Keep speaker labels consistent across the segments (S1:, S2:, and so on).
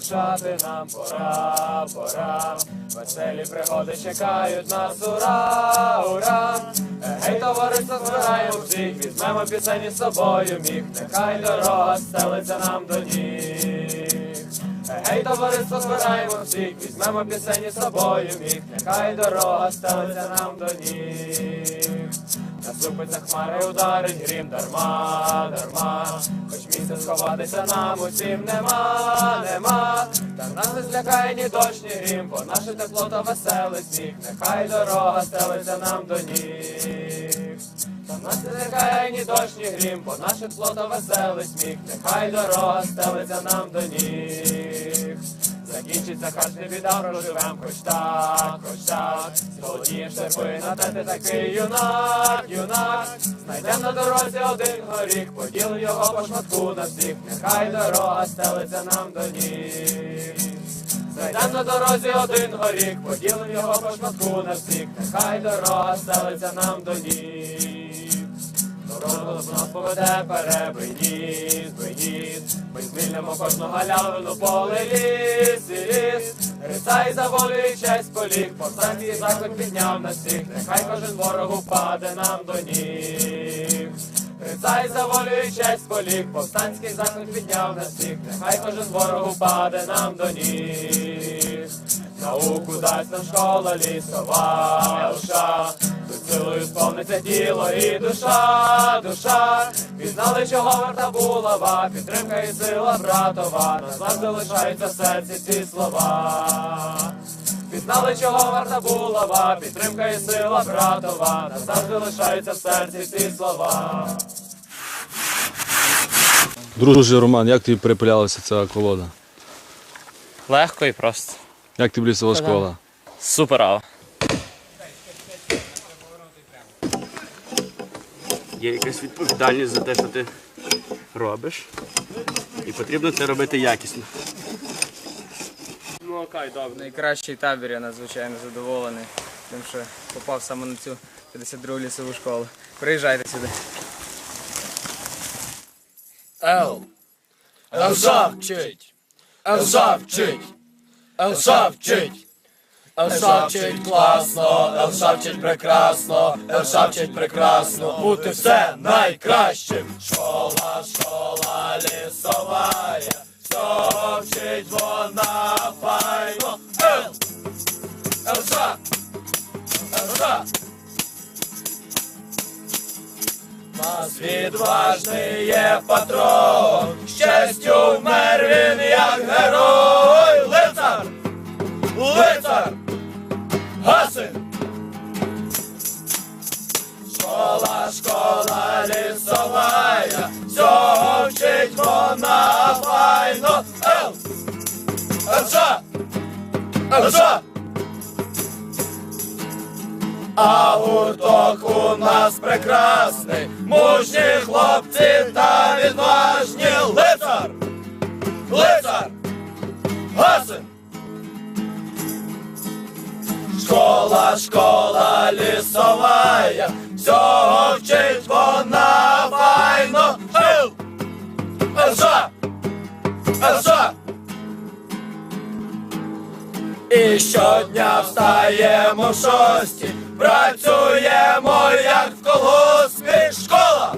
S1: у нам пора, пора. Веселі пригоди чекають нас, ура, ура. Гей, товариство, збираємо всіх, візьмемо пісені з собою міг, нехай дорога стелиться нам до ніг. Гей, товариство, збираємо всіх, візьмемо пісені з собою міг, нехай дорога стелиться нам до ніг. Наступиться хмари, ударить грім дарма, дарма, хоч місця сховатися нам усім нема, нема. Та нас не злякає ні дощ, ні грім, бо наше тепло та веселий сміх, нехай дорога стелиться нам до ніг. Та нас не злякає ні дощ, ні грім, бо наше тепло та веселий сміх, нехай дорога стелиться нам до ніг. Закінчиться хаш не біда, проживем хоч так, хоч так. Зголоднієш серпи на те ти такий юнак, юнак. Знайдем на дорозі один горіх, поділим його по шматку на всіх. Нехай дорога стелиться нам до ніг. Знайдем на дорозі один горіх, поділим його по шматку на всіх. Нехай дорога стелиться нам до ніг. Дорога нас поведе ніс, ніс. Ми звільнимо кожну галявину, поле ліс і ліс. Рицай за волю і честь поліг, повстанський заклик підняв на всіх. Нехай кожен ворог упаде нам до ніг. Рицай за волю і честь поліг, повстанський заклик підняв на всіх. Нехай кожен ворог упаде нам до ніг. Науку дасть нам школа лісова лша, силою сповниться тіло і душа, душа. Пізнали, чого варта булава, підтримка і сила братова, нас завжди лишаються в серці ці слова. Пізнали, чого варта булава, підтримка і сила братова, нас завжди лишаються в серці ці слова.
S2: Друже Роман, як тобі перепилялася ця колода?
S3: Легко і просто.
S2: Як тобі лісова школа?
S3: Супер. ава.
S4: Є якась відповідальність за те, що ти робиш. І потрібно це робити якісно.
S3: Ну окей, добре.
S1: Найкращий табір, я надзвичайно задоволений, тим, що попав саме на цю 52 лісову школу. Приїжджайте сюди.
S5: Ел. Елза вчить. Елза вчить. Елза вчить. Елза вчить класно, Елза вчить прекрасно, Елза вчить прекрасно, бути все найкращим. Школа, школа лісова, всього вчить вона файно. Ел. Елза. Елза. Нас відважний є патрон, щастю вмер він як герой, Елжа! А гурток у нас прекрасний, мужні хлопці та відважні. Лицар, лицар, гасин. Школа, школа лісова, всього вчить вона І щодня встаємо в шості, працюємо як в колгоспі. Школа!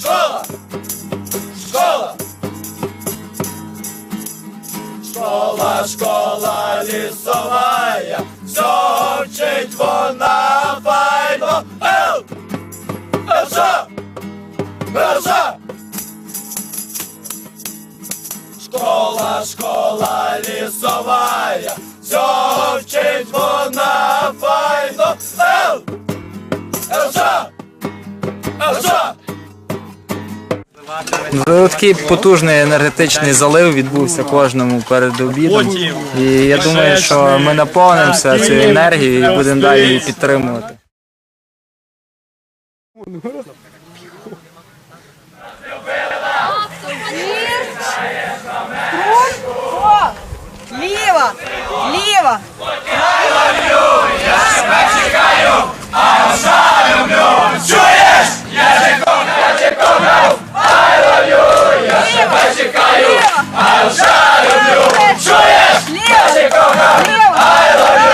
S5: Школа! Школа! Школа, школа лісова, всього вчить вона файно. Ел! Елжа! Елжа! Школа, школа лісова,
S6: Ну, Такий потужний енергетичний залив відбувся кожному перед обідом. І я думаю, що ми наповнимося цією енергією і будемо далі її підтримувати.
S7: Ліва! Ліва!
S5: Чуєш? Я тебе чекаю, а вже
S1: люблю. Чуєш? Я ще кохаю, I love you.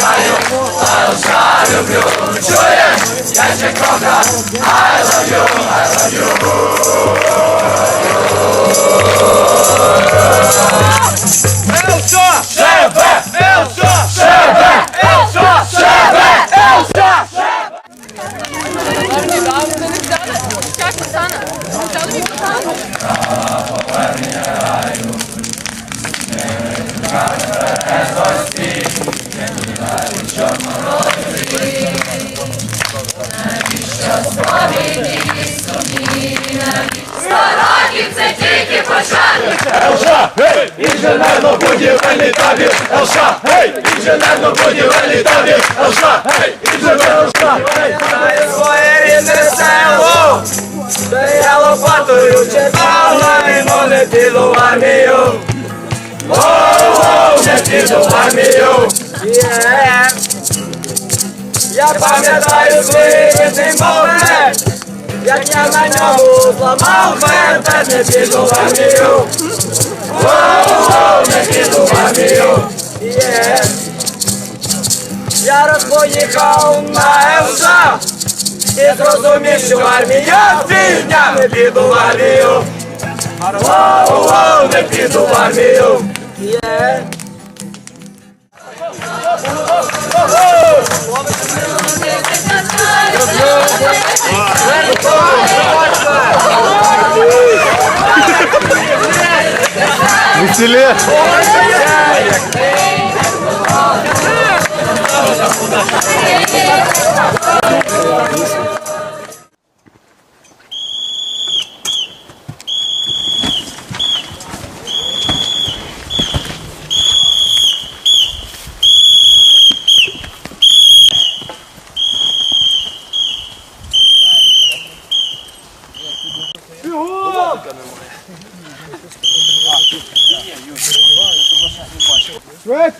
S1: Czekаю Elsza lubię, czujesz? Ja cię kocham I love you, I love you Елша, гей! Інженерно-будівельний табір! Елша, гей! Інженерно-будівельний табір! Елша, гей! Інженерно-будівельний табір!
S5: Своє рідне село, де я лопатою читав, навіть не піду в армію.
S1: Воу-воу, не піду в армію!
S5: Я пам'ятаю момент, як я на ньому зламав хребет, не піду в армію.
S1: Воу-воу, не піду в армію!
S5: Є. Я раз поїхав на ЛЖА і зрозумів, що армія фігня, не піду в армію.
S1: Воу-воу, не піду в армію!
S5: Є.
S2: Веселе!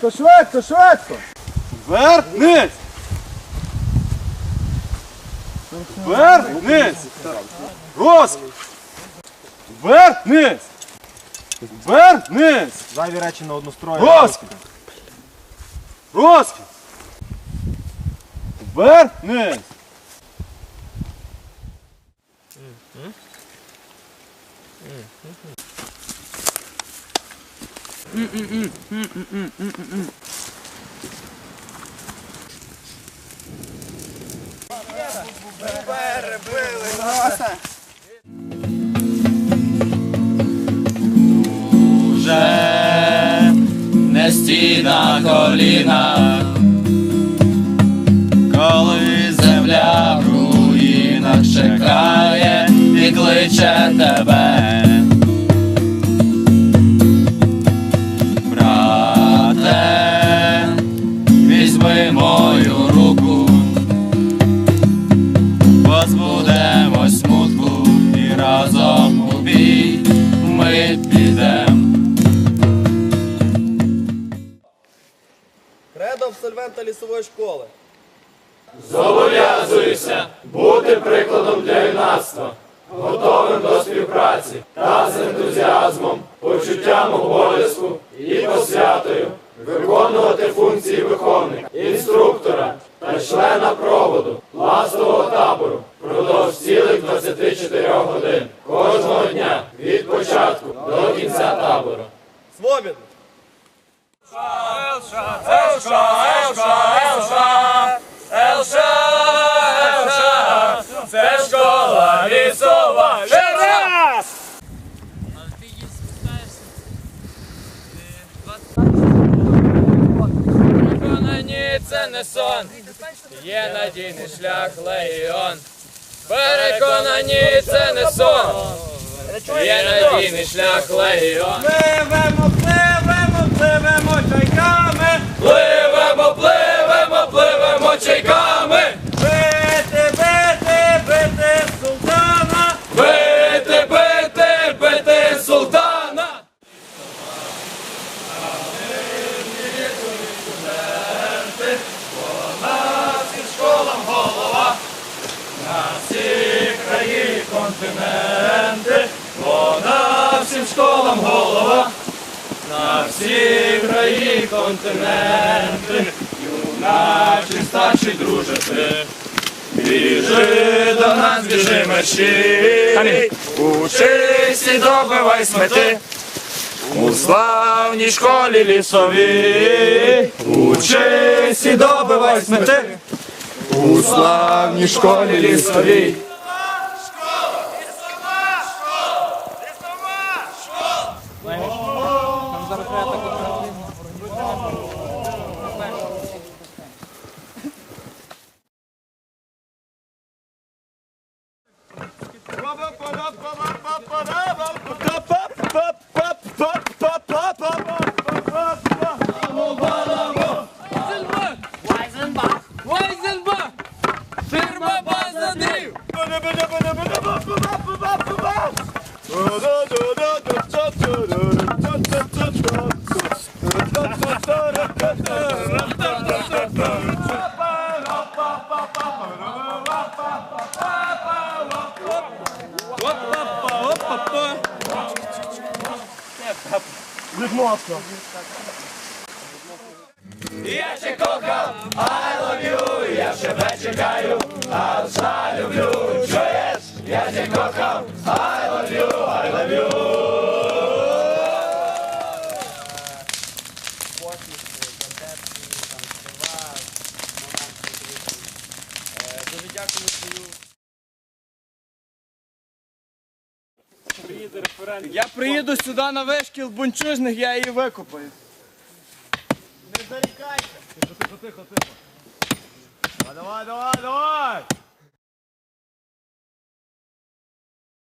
S5: Швидко, швидко, швидко.
S4: Вверх, вниз! Розкіш! Вверх, вниз!
S5: Зайві речі на однострою.
S4: Розкіш! Розкіш! Вверх, вниз!
S1: Вже не стій на колінах, коли земля в руїнах чекає і кличе тебе. Зобов'язуюся бути прикладом для юнацтва, готовим до співпраці та з ентузіазмом, почуттям обов'язку і посвятою виконувати функції виховника, інструктора та члена проводу ластового табору впродовж цілих 24 годин кожного дня від початку до кінця табору.
S5: Свобідно.
S1: Елша, Елша, Елша, Елша, Елша, це школа лісова. Ще раз! Переконані це не сон, є надійний шлях легіон. Переконані це не сон, є надійний шлях легіон.
S5: Пливемо, пливемо, пливемо чайками.
S1: Пливемо, пливемо, пливемо чайками, Школам голова, на всіх свої континенти, юначе старший друже ти. Біжи до нас, біжи мерщій, учись і добивай смети. У славній школі лісовій, учись і добивай смети. У славній школі лісовій. Я cię kocham, I love you, ja ciebie czekаю, a za lubię, czujesz? Ja cię kocham, I love you, I love you.
S8: Я приїду сюди на вишкіл бунчужних, я її викопаю. Не зарікайся. Тихо, тихо, тихо.
S1: Давай, давай, давай!